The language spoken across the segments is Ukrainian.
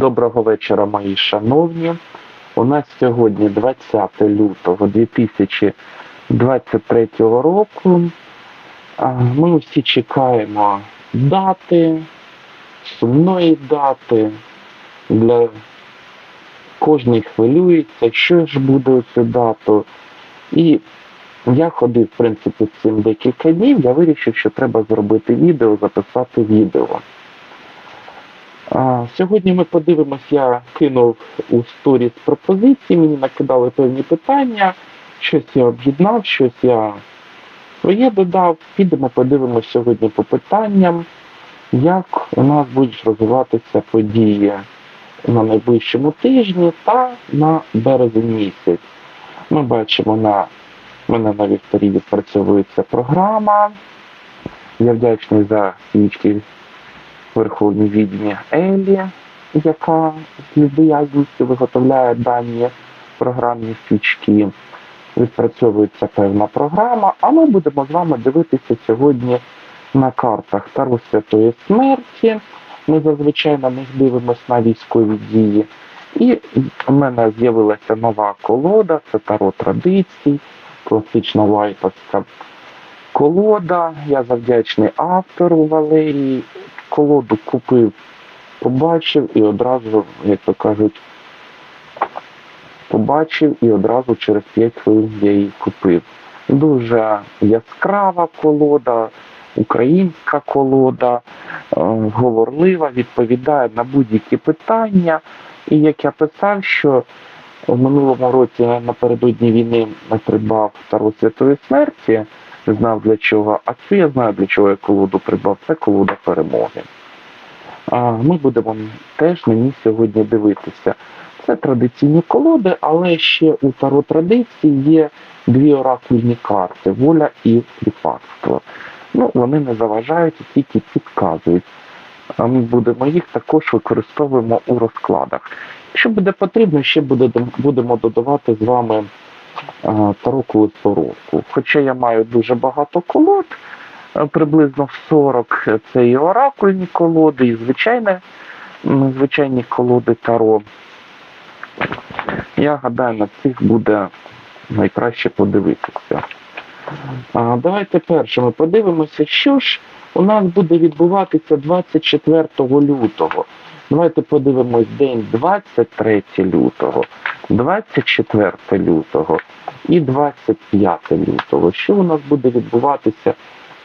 Доброго вечора, мої шановні. У нас сьогодні 20 лютого 2023 року. Ми всі чекаємо дати, сумної дати. Для кожний хвилюється, що ж буде у цю дату. І я ходив, в принципі, з цим декілька днів. Я вирішив, що треба зробити відео, записати відео. А, Сьогодні ми подивимось, я кинув у сторіс пропозиції, мені накидали певні питання, щось я об'єднав, щось я своє додав. Підемо, подивимось сьогодні по питанням, як у нас будуть розвиватися події на найближчому тижні та на березень місяць. Ми бачимо на мене на вікторі відпрацьовується програма. Я вдячний за свічки Верховній відьмі Елі, яка з люб'язністю виготовляє дані програмні свічки. Відпрацьовується певна програма, а ми будемо з вами дивитися сьогодні на картах Таро Святої Смерті. Ми зазвичай на них дивимося на військові дії. І в мене з'явилася нова колода, це Таро традицій, класична лайпацька колода. Я завдячний автору Валерії колоду купив, побачив і одразу, як то кажуть, побачив і одразу через 5 хвилин я її купив. Дуже яскрава колода, українська колода, е, говорлива, відповідає на будь-які питання. І як я писав, що в минулому році напередодні війни придбав Таро Святої Смерті, не знав для чого, а цю я знаю для чого я колоду придбав, це колода перемоги. А Ми будемо теж на ній сьогодні дивитися. Це традиційні колоди, але ще у таро традиції є дві оракульні карти воля і кріпацтво. Ну, вони не заважають, тільки підказують. А Ми будемо їх також використовуємо у розкладах. Якщо буде потрібно, ще будемо додавати з вами таро колесоровку. Хоча я маю дуже багато колод, приблизно в 40 це і оракульні колоди, і звичайне, звичайні колоди таро. Я гадаю, на цих буде найкраще подивитися. А, давайте перше ми подивимося, що ж у нас буде відбуватися 24 лютого. Давайте подивимось день 23 лютого, 24 лютого і 25 лютого. Що у нас буде відбуватися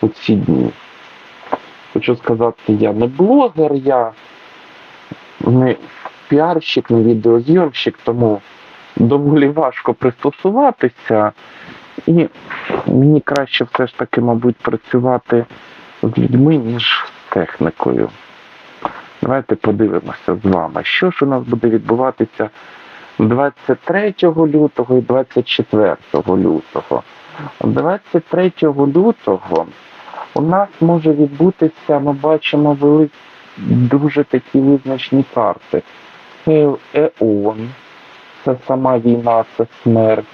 у ці дні? Хочу сказати, я не блогер, я не піарщик, не відеозйомщик, тому доволі важко пристосуватися. І мені краще все ж таки, мабуть, працювати з людьми, ніж з технікою. Давайте подивимося з вами, що ж у нас буде відбуватися 23 лютого і 24 лютого. 23 лютого у нас може відбутися, ми бачимо вели... дуже такі визначні карти. Це Еон, це сама війна, це смерть,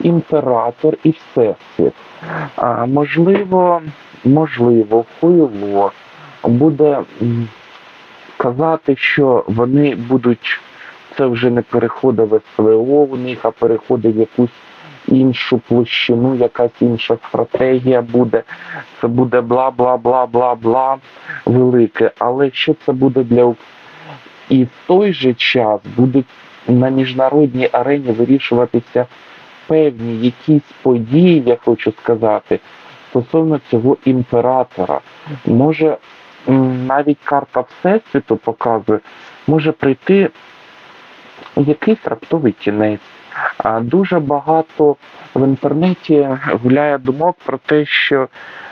імператор і всесвіт. А, можливо, можливо, хуйло буде м, казати, що вони будуть, це вже не переходить в СВО у них, а переходить в якусь іншу площину, якась інша стратегія буде. Це буде бла бла бла бла бла велике. Але що це буде для і в той же час будуть на міжнародній арені вирішуватися певні якісь події, я хочу сказати, стосовно цього імператора. Може, навіть карта Всесвіту показує, може прийти якийсь раптовий кінець. Дуже багато в інтернеті гуляє думок про те, що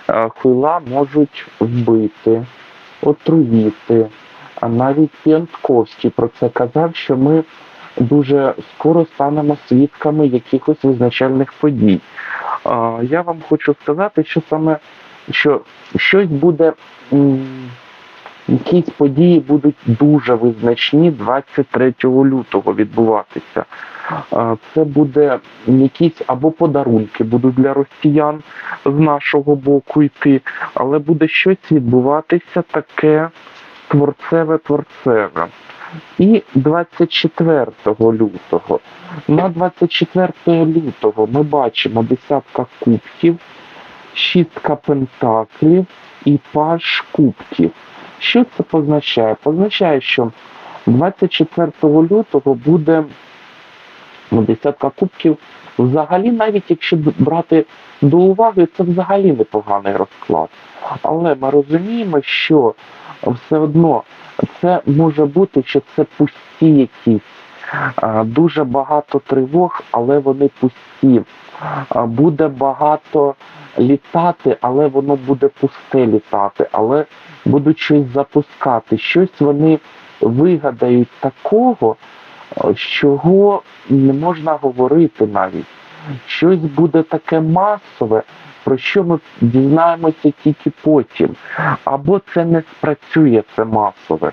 е, хуйла можуть вбити, отруїти. Навіть Піантковський про це казав, що ми дуже скоро станемо свідками якихось визначальних подій. Я вам хочу сказати, що саме що щось буде, якісь події будуть дуже визначні 23 лютого відбуватися. Це буде якісь або подарунки будуть для росіян з нашого боку йти, але буде щось відбуватися таке творцеве творцеве. і 24 лютого. На 24 лютого ми бачимо десятка кубків, шістка пентаклів і паж кубків. Що це позначає? Позначає, що 24 лютого буде ну, десятка кубків. Взагалі, навіть якщо брати до уваги, це взагалі непоганий розклад. Але ми розуміємо, що все одно це може бути, що це пусті якісь. А, Дуже багато тривог, але вони пусті. Буде багато літати, але воно буде пусте літати, але будуть щось запускати. Щось вони вигадають такого, а, чого не можна говорити навіть. Щось буде таке масове, про що ми дізнаємося тільки потім. Або це не спрацює, це масове.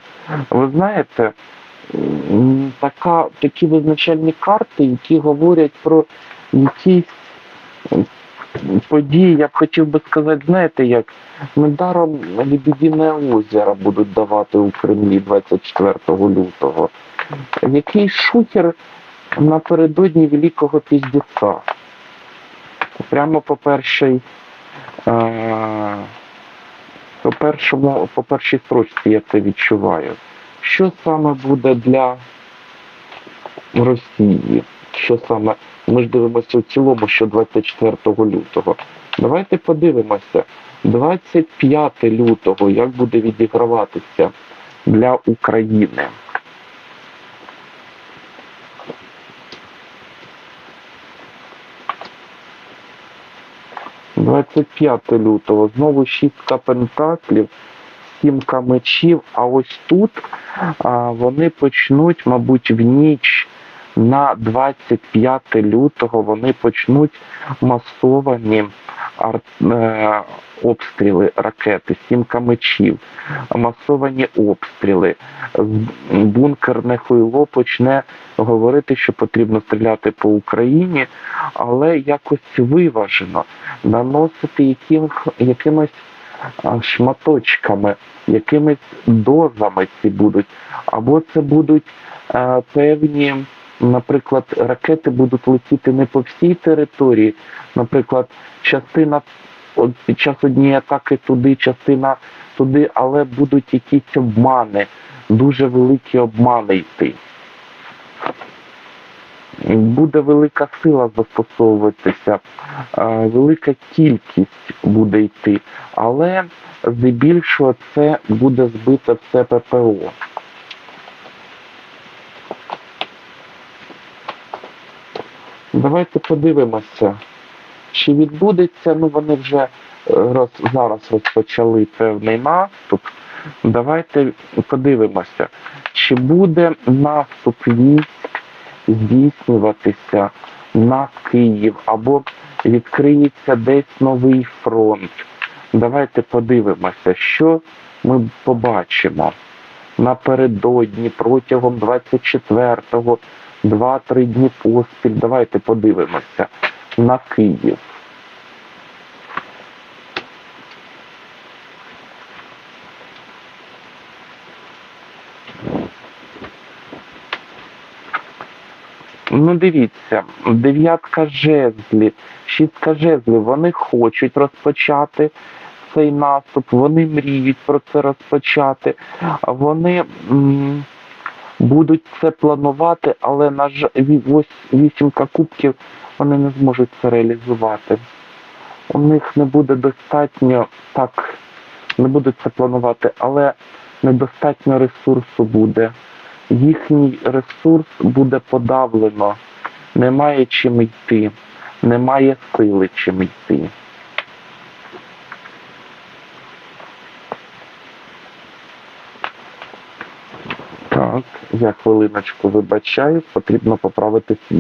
Ви знаєте, така, такі визначальні карти, які говорять про якісь події, я б хотів би сказати, знаєте, як недаром Лебедине озеро будуть давати у Кремлі 24 лютого. Який шухер напередодні Великого Піздеця. Прямо по першій, е, по першому, по першій строчці я це відчуваю. Що саме буде для Росії? Що саме? Ми ж дивимося в цілому, що 24 лютого. Давайте подивимося. 25 лютого, як буде відіграватися для України. 25 лютого. Знову шістка пентаклів, сімка мечів. А ось тут вони почнуть, мабуть, в ніч на 25 лютого вони почнуть масовані е, обстріли ракети, сімка мечів, масовані обстріли. Бункерне хуйло почне говорити, що потрібно стріляти по Україні, але якось виважено наносити яким, якимось шматочками, якимись дозами ці будуть. Або це будуть е, певні, наприклад, ракети будуть летіти не по всій території, наприклад, частина під час однієї атаки туди, частина туди, але будуть якісь обмани, дуже великі обмани йти буде велика сила застосовуватися, е, велика кількість буде йти, але здебільшого це буде збите все ППО. Давайте подивимося, чи відбудеться, ну вони вже е, роз, зараз розпочали певний наступ. Давайте подивимося, чи буде наступ військ здійснюватися на Київ або відкриється десь новий фронт. Давайте подивимося, що ми побачимо напередодні протягом 24-го, 2-3 дні поспіль. Давайте подивимося на Київ. Ну, дивіться, дев'ятка жезлів, шістка жезлів, вони хочуть розпочати цей наступ, вони мріють про це розпочати, вони м, будуть це планувати, але на ві- ось вісімка кубків вони не зможуть це реалізувати. У них не буде достатньо так, не будуть це планувати, але недостатньо ресурсу буде їхній ресурс буде подавлено, немає чим йти, немає сили чим йти. Так, я хвилиночку вибачаю, потрібно поправити світ.